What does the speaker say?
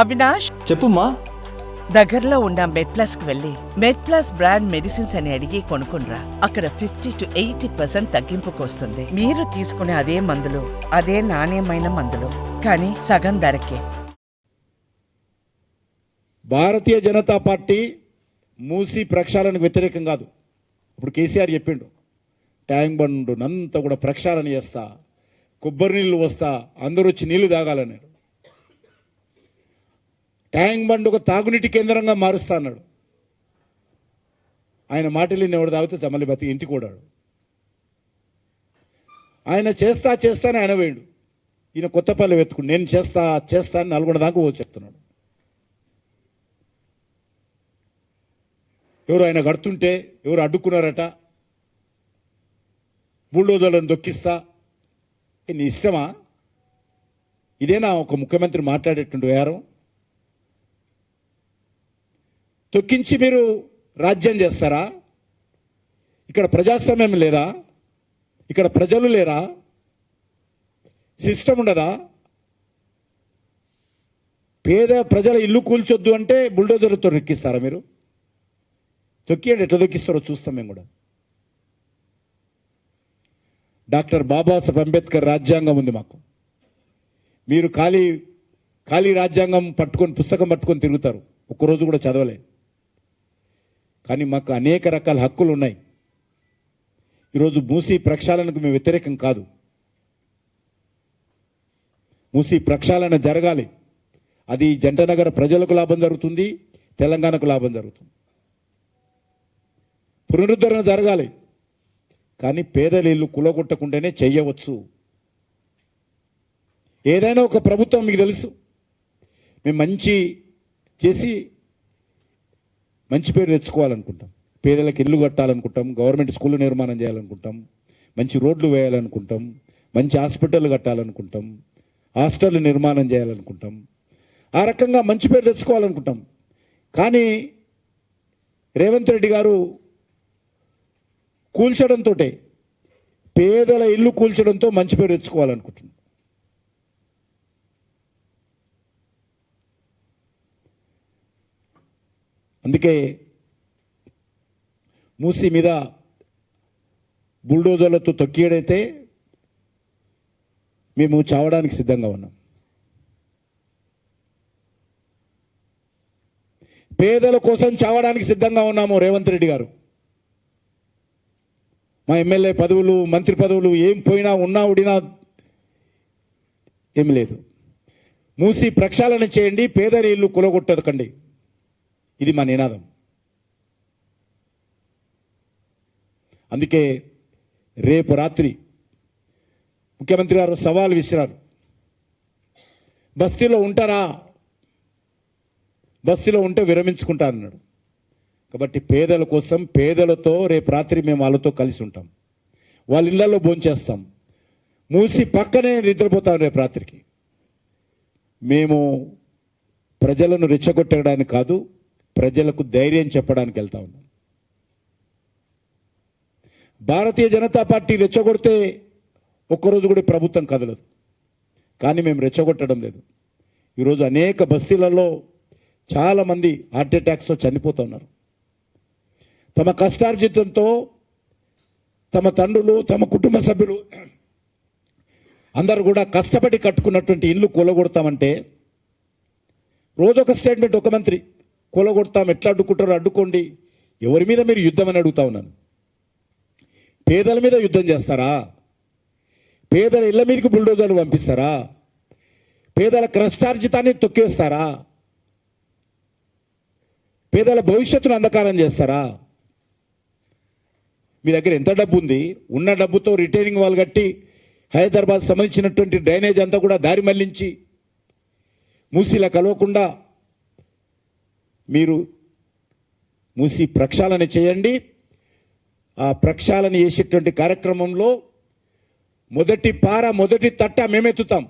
అవినాష్? చెప్పుమా దగ్గరలో ఉన్న మెడ్ ప్లస్కు వెళ్ళి మెడ్ ప్లస్ బ్రాండ్ మెడిసిన్స్ అని అడిగి కొనుక్కునరా అక్కడ ఫిఫ్టీ టు ఎయిటీ పర్సెంట్ తగ్గింపుకు వస్తుంది మీరు తీసుకునే అదే మందులు అదే నాణ్యమైన మందులు కానీ సగం ధరకే. భారతీయ జనతా పార్టీ మూసి ప్రక్షాళనకు వ్యతిరేకం కాదు. ఇప్పుడు కేసీఆర్ చెప్పిండు ట్యాంక్ బండు నంతా కూడా ప్రక్షాళన చేస్తా కొబ్బరి నీళ్ళు వస్తా అందరూ వచ్చి నీళ్ళు తాగాలన్నాడు. ట్యాంక్ బండ్ ఒక తాగునీటి కేంద్రంగా మారుస్తా అన్నాడు. ఆయన మాటలు ఎవడు తాగితే చమ్మలి బతికి ఇంటికి కూడాడు ఆయన చేస్తా చేస్తానే ఆయన వేయండు. ఈయన కొత్తపల్లి వెతుకుడు నేను చేస్తా చేస్తా అని నల్గొండ దాకా ఓ చెప్తున్నాడు. ఎవరు ఆయన కడుతుంటే ఎవరు అడ్డుకున్నారట బుల్డోజర్లను దొక్కిస్తా. నీ ఇష్టమా? ఇదేనా ఒక ముఖ్యమంత్రి మాట్లాడేటువంటి వ్యవహారం? తొక్కించి మీరు రాజ్యం చేస్తారా? ఇక్కడ ప్రజాస్వామ్యం లేదా? ఇక్కడ ప్రజలు లేరా? సిస్టమ్ ఉండదా? పేద ప్రజల ఇల్లు కూల్చొద్దు అంటే బుల్డోజర్తో నొక్కిస్తారా మీరు? తొక్కియండి ఎట్లా తొక్కిస్తారో చూస్తాం మేము కూడా. డాక్టర్ బాబాసాహెబ్ అంబేద్కర్ రాజ్యాంగం ఉంది మాకు. మీరు ఖాళీ ఖాళీ రాజ్యాంగం పట్టుకొని పుస్తకం పట్టుకొని తిరుగుతారు. ఒక్కరోజు కూడా చదవలే. కానీ మాకు అనేక రకాల హక్కులు ఉన్నాయి. ఈరోజు మూసీ ప్రక్షాళనకు మేము వ్యతిరేకం కాదు. మూసీ ప్రక్షాళన జరగాలి. అది జంటనగర ప్రజలకు లాభం జరుగుతుంది తెలంగాణకు లాభం జరుగుతుంది. పునరుద్ధరణ జరగాలి. కానీ పేదల ఇల్లు కులగొట్టకుండానే చేయవచ్చు. ఏదైనా ఒక ప్రభుత్వం మీకు తెలుసు. మేము మంచి చేసి మంచి పేరు తెచ్చుకోవాలనుకుంటాం. పేదలకు ఇల్లు కట్టాలనుకుంటాం గవర్నమెంట్ స్కూళ్ళు నిర్మాణం చేయాలనుకుంటాం మంచి రోడ్లు వేయాలనుకుంటాం మంచి హాస్పిటల్ కట్టాలనుకుంటాం హాస్టల్ నిర్మాణం చేయాలనుకుంటాం. ఆ రకంగా మంచి పేరు తెచ్చుకోవాలనుకుంటాం. కానీ రేవంత్ రెడ్డి గారు కూల్చడంతో పేదల ఇల్లు కూల్చడంతో మంచి పేరు తెచ్చుకోవాలనుకుంటున్నాం అందుకే మూసి మీద బుల్డోజర్లతో తొక్కియడైతే మేము చావడానికి సిద్ధంగా ఉన్నాం. పేదల కోసం చావడానికి సిద్ధంగా ఉన్నాము రేవంత్ రెడ్డి గారు. మా ఎమ్మెల్యే పదవులు మంత్రి పదవులు ఏం పోయినా ఉన్నా ఉడినా ఏం లేదు. మూసి ప్రక్షాళన చేయండి పేదరి ఇల్లు కులగొట్టదకండి ఇది మా నినాదం. అందుకే రేపు రాత్రి ముఖ్యమంత్రి గారు సవాల్ విసిరారు. బస్తీలో ఉంటారా? బస్తీలో ఉంటే విరమించుకుంటా అన్నాడు. కాబట్టి పేదల కోసం పేదలతో రేపు రాత్రి మేము వాళ్ళతో కలిసి ఉంటాం. వాళ్ళ ఇళ్ళలో భోంచేస్తాం మూసి పక్కనే నిద్రపోతాం రేపు రాత్రికి. మేము ప్రజలను రెచ్చగొట్టడానికి కాదు ప్రజలకు ధైర్యం చెప్పడానికి వెళ్తా ఉన్నాం. భారతీయ జనతా పార్టీ రెచ్చగొడితే ఒక్కరోజు కూడా ప్రభుత్వం కదలదు. కానీ మేము రెచ్చగొట్టడం లేదు. ఈరోజు అనేక బస్తీలలో చాలామంది హార్ట్ అటాక్స్తో చనిపోతున్నారు తమ కష్టార్జితంతో తమ తండ్రులు తమ కుటుంబ సభ్యులు అందరు కూడా కష్టపడి కట్టుకున్నటువంటి ఇల్లు కూలగొడతామంటే రోజు ఒక స్టేట్మెంట్ ఒక మంత్రి కూలగొడతాం ఎట్లా అడ్డుకుంటారో అడ్డుకోండి. ఎవరి మీద మీరు యుద్ధం అని అడుగుతా ఉన్నాను. పేదల మీద యుద్ధం చేస్తారా? పేదల ఇళ్ళ మీదకి బుల్డోజర్లు పంపిస్తారా? పేదల క్రష్టార్జితాన్ని తొక్కేస్తారా? పేదల భవిష్యత్తును అంధకారం చేస్తారా? మీ దగ్గర ఎంత డబ్బు ఉంది ఉన్న డబ్బుతో రిటైనింగ్ వాళ్ళు కట్టి హైదరాబాద్ సంబంధించినటువంటి డ్రైనేజ్ అంతా కూడా దారి మళ్ళించి మూసీలా కలవకుండా మీరు మూసి ప్రక్షాళన చేయండి. ఆ ప్రక్షాళన చేసేటువంటి కార్యక్రమంలో మొదటి పార మొదటి తట్ట మేమెత్తుతాం.